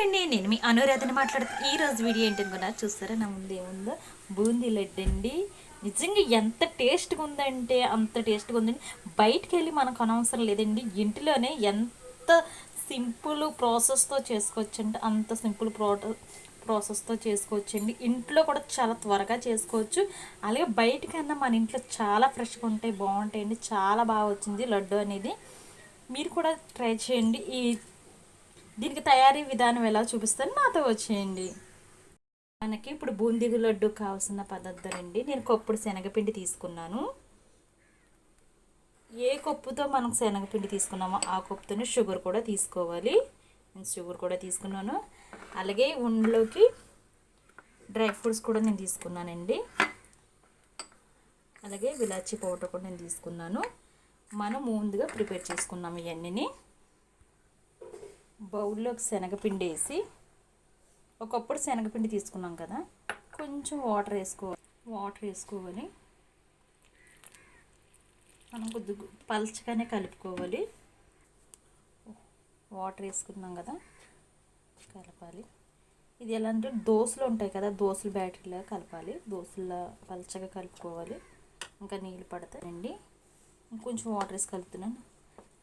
అండి నేను మీ అనురాధని మాట్లాడుతూ ఈ రోజు వీడియో ఏంటనుకున్నా చూస్తారా? నా ముందు ఏముందో? బూందీ లడ్డు అండి. నిజంగా ఎంత టేస్ట్గా ఉందంటే అంత టేస్ట్గా ఉందండి. బయటికి వెళ్ళి మనకు అనవసరం లేదండి. ఇంటిలోనే ఎంత సింపుల్ ప్రాసెస్తో చేసుకోవచ్చంటే అంత సింపుల్ ప్రోట ప్రాసెస్తో చేసుకోవచ్చండి. ఇంట్లో కూడా చాలా త్వరగా చేసుకోవచ్చు. అలాగే బయటకన్నా మన ఇంట్లో చాలా ఫ్రెష్గా ఉంటాయి బాగుంటాయండి. చాలా బాగా వచ్చింది లడ్డు అనేది. మీరు కూడా ట్రై చేయండి. ఈ దీనికి తయారీ విధానం ఎలా చూపిస్తాను నాతో వచ్చేయండి. మనకి ఇప్పుడు బూందీ లడ్డు కావాల్సిన పదార్థాలండి నేను కొప్పుడు శనగపిండి తీసుకున్నాను. ఏ కప్పుతో మనం శనగపిండి తీసుకున్నామో ఆ కప్పుతోనే షుగర్ కూడా తీసుకోవాలి. నేను షుగర్ కూడా తీసుకున్నాను. అలాగే ఉండలోకి డ్రై ఫ్రూట్స్ కూడా నేను తీసుకున్నానండి. అలాగే విలాచి పౌడర్ కూడా నేను తీసుకున్నాను. మనం ముందుగా ప్రిపేర్ చేసుకున్నాము ఇవన్నీ బౌల్లోకి శనగపిండి వేసి ఒకప్పుడు శనగపిండి తీసుకున్నాం కదా కొంచెం వాటర్ వేసుకోవాలి వాటర్ వేసుకోవాలి మనం కొద్దిగా పల్చగానే కలుపుకోవాలి. వాటర్ వేసుకున్నాం కదా కలపాలి. ఇది ఎలా అంటే దోశలు ఉంటాయి కదా దోశలు బ్యాటరీలా కలపాలి. దోశల పల్చగా కలుపుకోవాలి. ఇంకా నీళ్ళు పడతాయండి. ఇంకొంచెం వాటర్ వేసి కలుపుతున్నాను.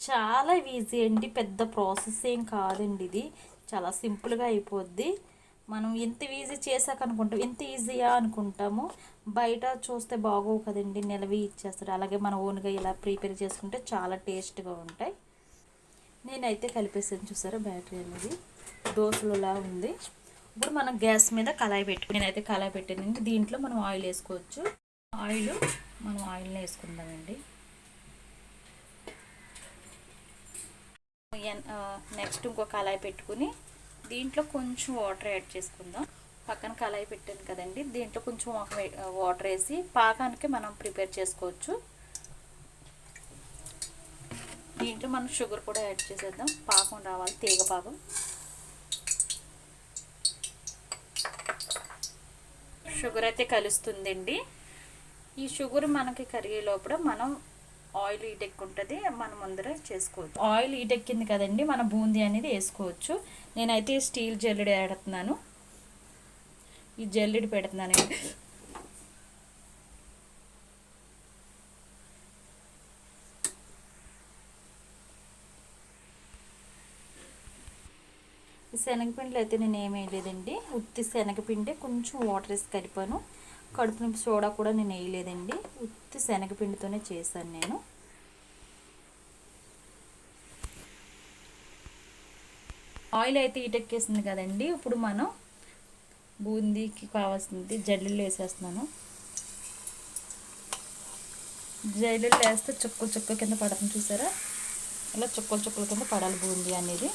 చాలా ఈజీ అండి. పెద్ద ప్రాసెస్ ఏం కాదండి ఇది. చాలా సింపుల్గా అయిపోద్ది. మనం ఎంత ఈజీ చేశాక అనుకుంటాం. ఎంత ఈజీయా అనుకుంటాము. బయట చూస్తే బాగోవు కదండి. నిలవి ఇచ్చేస్తారు. అలాగే మన ఓన్గా ఇలా ప్రిపేర్ చేసుకుంటే చాలా టేస్ట్గా ఉంటాయి. నేనైతే కలిపేసాను చూసారా బ్యాటరీ అనేది. దోశలులా ఉంది. ఇప్పుడు మనం గ్యాస్ మీద కళాయి పెట్టుకుని నేనైతే కళాయి పెట్టానండి. దీంట్లో మనం ఆయిల్ వేసుకోవచ్చు. ఆయిల్ మనం ఆయిల్ని వేసుకుందామండి. నెక్స్ట్ ఇంకో కళాయి పెట్టుకుని దీంట్లో కొంచెం వాటర్ యాడ్ చేసుకుందాం. పక్కన కళాయి పెట్టాను కదండి దీంట్లో కొంచెం వాటర్ వేసి పాకానికి మనం ప్రిపేర్ చేసుకోవచ్చు. దీంట్లో మనం షుగర్ కూడా యాడ్ చేసేద్దాం. పాకం రావాలి తీగ పాకం. షుగర్ అయితే కలుస్తుందండి. ఈ షుగర్ మనకి కరిగే లోపల మనం ఆయిల్ ఈటెక్కుంటుంది మనం ముందర చేసుకోవచ్చు. ఆయిల్ ఈటెక్కింది కదండి మన బూందీ అనేది వేసుకోవచ్చు. నేనైతే స్టీల్ జల్లెడ పెడుతున్నాను ఈ జల్లెడ పెడుతున్నాను శనగపిండిలో అయితే నేను ఏమీ వేయలేదండి. ఉత్తి శనగపిండి కొంచెం వాటర్ వేసి కలిపాను. కడుపు నొప్పి సోడా కూడా నేను వేయలేదండి. ఉత్తి శనగపిండితోనే చేశాను నేను. ఆయిల్ అయితే ఈటెక్కేసింది కదండి. ఇప్పుడు మనం బూందీకి కావాల్సింది జల్లులు వేసేస్తున్నాను. జల్లులు వేస్తే చుక్కలు చుక్క కింద పడుతుంది చూసారా? ఇలా చుక్కలు చుక్కల కింద పడాలి బూందీ అనేది.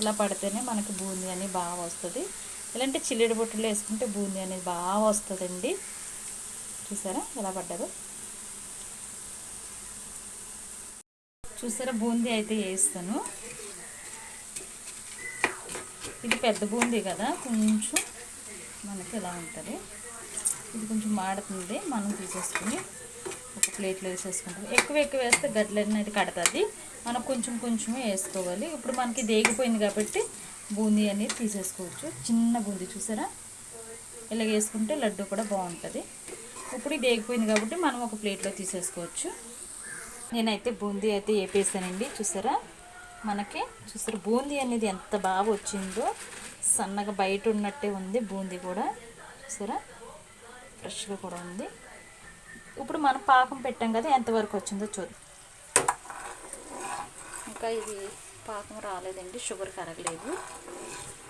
ఇలా పడితేనే మనకి బూందీ అనేది బాగా వస్తుంది. ఇలాంటి చిల్లిడి బొట్టులు వేసుకుంటే బూందీ అనేది బాగా వస్తుందండి. చూసారా? ఎలా పడ్డారు చూసారా? బూందీ అయితే వేస్తాను. ఇది పెద్ద బూందీ కదా కొంచెం మనకి ఎలా ఉంటుంది. ఇది కొంచెం మాడుతుంది మనం తీసేసుకుని ఒక ప్లేట్లో వేసేసుకుంటాం. ఎక్కువ ఎక్కువ వేస్తే గడ్డలన్నీ కడుతుంది. మనం కొంచెం కొంచెమే వేసుకోవాలి. ఇప్పుడు మనకి దేగిపోయింది కాబట్టి బూందీ అనేది తీసేసుకోవచ్చు. చిన్న బూందీ చూసారా? ఇలా వేసుకుంటే లడ్డు కూడా బాగుంటుంది. ఇప్పుడు ఇది వేగిపోయింది కాబట్టి మనం ఒక ప్లేట్లో తీసేసుకోవచ్చు. నేనైతే బూందీ అయితే వేపేసానండి. చూసారా? మనకి చూసారు బూందీ అనేది ఎంత బాగా వచ్చిందో సన్నగా బయట ఉన్నట్టే ఉంది బూందీ కూడా. చూసారా? ఫ్రెష్గా కూడా ఉంది. ఇప్పుడు మనం పాకం పెట్టాం కదా ఎంతవరకు వచ్చిందో చూద్దాం. ఇంకా ఇది పాకం రాలేదండి షుగర్ కరగలేదు.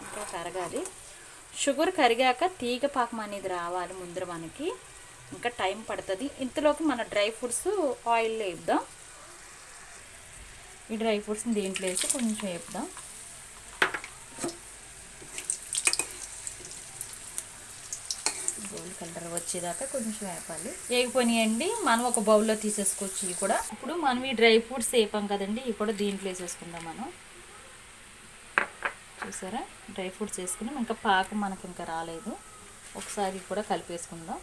ఇంకా కరగాలి. షుగర్ కరిగాక తీగ పాకం అనేది రావాలి ముందర మనకి. ఇంకా టైం పడుతుంది. ఇంతలోకి మన డ్రై ఫ్రూట్స్ ఆయిల్లో వేద్దాం. ఈ డ్రై ఫ్రూట్స్ని దీంట్లో వేసి కొంచెం వేపుదాం. గోల్డ్ కలర్ వచ్చేదాకా కొంచెం వేపాలి. వేగిపోయినాయండి. మనం ఒక బౌల్లో తీసేసుకోవచ్చు. ఇవి కూడా ఇప్పుడు మనం ఈ డ్రై ఫ్రూట్స్ వేపాం కదండి. ఇవి కూడా దీంట్లో వేసేసుకుందాం మనం. చూసారా? డ్రై ఫ్రూట్స్ వేసుకున్నాం. ఇంకా పాకం మనకి ఇంకా రాలేదు. ఒకసారి కూడా కలిపేసుకుందాం.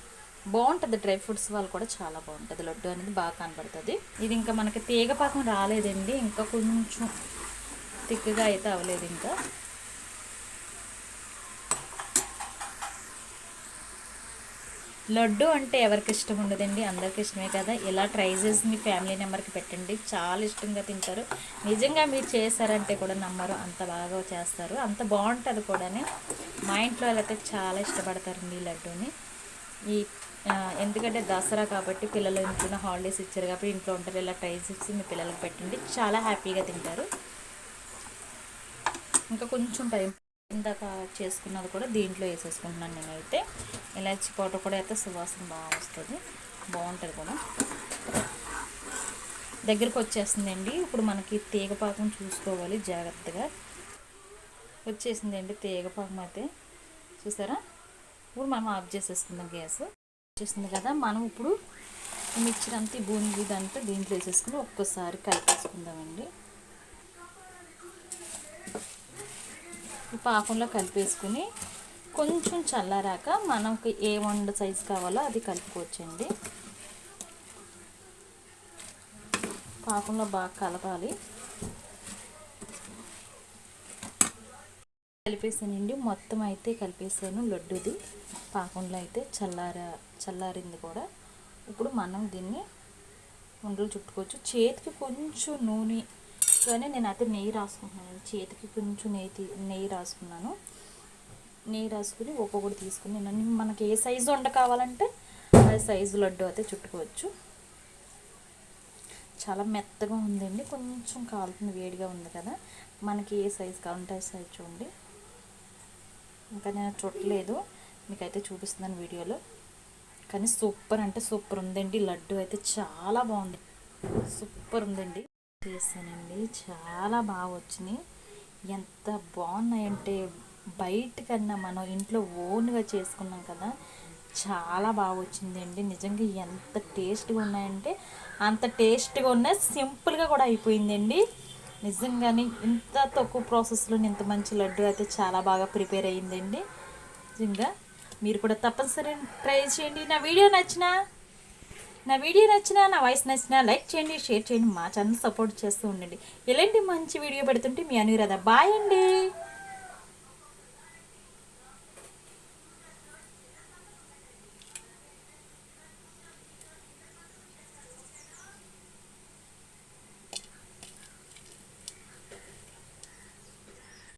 బాగుంటుంది డ్రై ఫ్రూట్స్ వాళ్ళు కూడా చాలా బాగుంటుంది. లడ్డు అనేది బాగా కనబడుతుంది. ఇది ఇంకా మనకి తీగ పాకం రాలేదండి ఇంకా కొంచెం తిక్కుగా అయితే అవ్వలేదు ఇంకా. లడ్డు అంటే ఎవరికి ఇష్టం ఉండదండి? అందరికి ఇష్టమే కదా. ఇలా ట్రై చేసి మీ ఫ్యామిలీ నెంబర్కి పెట్టండి. చాలా ఇష్టంగా తింటారు. నిజంగా మీరు చేశారంటే కూడా నమ్మరు. అంత బాగా చేస్తారు. అంత బాగుంటుంది కూడా మా ఇంట్లో వాళ్ళైతే చాలా ఇష్టపడతారండి ఈ లడ్డూని. ఈ ఎందుకంటే దసరా కాబట్టి పిల్లలు ఇంట్లో హాలిడేస్ ఇచ్చారు కాబట్టి ఇంట్లో ఉంటారు. ఇలా ట్రై చేసి మీ పిల్లలకి పెట్టండి. చాలా హ్యాపీగా తింటారు. ఇంకా కొంచెం టైం ఇందాక చేసుకున్నది కూడా దీంట్లో వేసేసుకుంటున్నాను నేనైతే. ఇలాచి పౌడర్ కూడా అయితే సువాసన బాగా వస్తుంది. బాగుంటుంది కూడా దగ్గరకు వచ్చేస్తుందండి ఇప్పుడు మనకి తీగపాకం చూసుకోవాలి జాగ్రత్తగా. వచ్చేసిందండి తీగపాకం అయితే. చూసారా? ఇప్పుడు మనం ఆఫ్ చేసేసుకుందాం గ్యాస్. వచ్చేసింది కదా మనం ఇప్పుడు మిక్చర్ అంతా ఈ బూందీ దాంట్లో దీంట్లో వేసేసుకుని ఒక్కసారి కలిపేసుకుందామండి. పాకంలో కలిపేసుకుని కొంచెం చల్లారాక మనకి ఏ వండ సైజు కావాలో అది కలుపుకోవచ్చండి. పాకంలో బాగా కలపాలి. కలిపేసానండి మొత్తం అయితే కలిపేసాను లడ్డుది పాకంలో అయితే చల్లార చల్లారింది కూడా. ఇప్పుడు మనం దీన్ని ఉండలు చుట్టుకోవచ్చు. చేతికి కొంచెం నూనె కానీ నేను అయితే నెయ్యి రాసుకుంటున్నాను. చేతికి కొంచెం నెయ్యి నెయ్యి రాసుకున్నాను. నెయ్యి రాసుకుని ఒక్కొక్కటి తీసుకుని నేను మనకి ఏ సైజు వండ కావాలంటే ఆ సైజు లడ్డు అయితే చుట్టుకోవచ్చు. చాలా మెత్తగా ఉందండి. కొంచెం కాలుతుంది వేడిగా ఉంది కదా. మనకి ఏ సైజు కావాలంటే ఆ సైజ్ చూడండి. ఇంకా నేను చుట్టలేదు మీకైతే చూపిస్తున్నాను వీడియోలో. కానీ సూపర్ అంటే సూపర్ ఉందండి. లడ్డు అయితే చాలా బాగుంది. సూపర్ ఉందండి. చేశానండి. చాలా బాగా వచ్చినాయి ఎంత బాగున్నాయంటే బయట కన్నా మనం ఇంట్లో ఓన్గా చేసుకున్నాం కదా చాలా బాగా వచ్చిందండి. నిజంగా ఎంత టేస్ట్గా ఉన్నాయంటే అంత టేస్ట్గా ఉన్నాయి సింపుల్గా కూడా అయిపోయిందండి. నిజంగానే ఇంత తక్కువ ప్రాసెస్లో ఇంత మంచి లడ్డు అయితే చాలా బాగా ప్రిపేర్ అయ్యిందండి. నిజంగా మీరు కూడా తప్పనిసరి ట్రై చేయండి. నా వీడియో నచ్చినా నా వీడియో నచ్చినా నా వాయిస్ నచ్చినా లైక్ చేయండి షేర్ చేయండి మా ఛానల్ సపోర్ట్ చేస్తూ ఉండండి. ఎలాంటి మంచి వీడియో పెడుతుంటే మీ అనురాధ. బాయ్ అండి.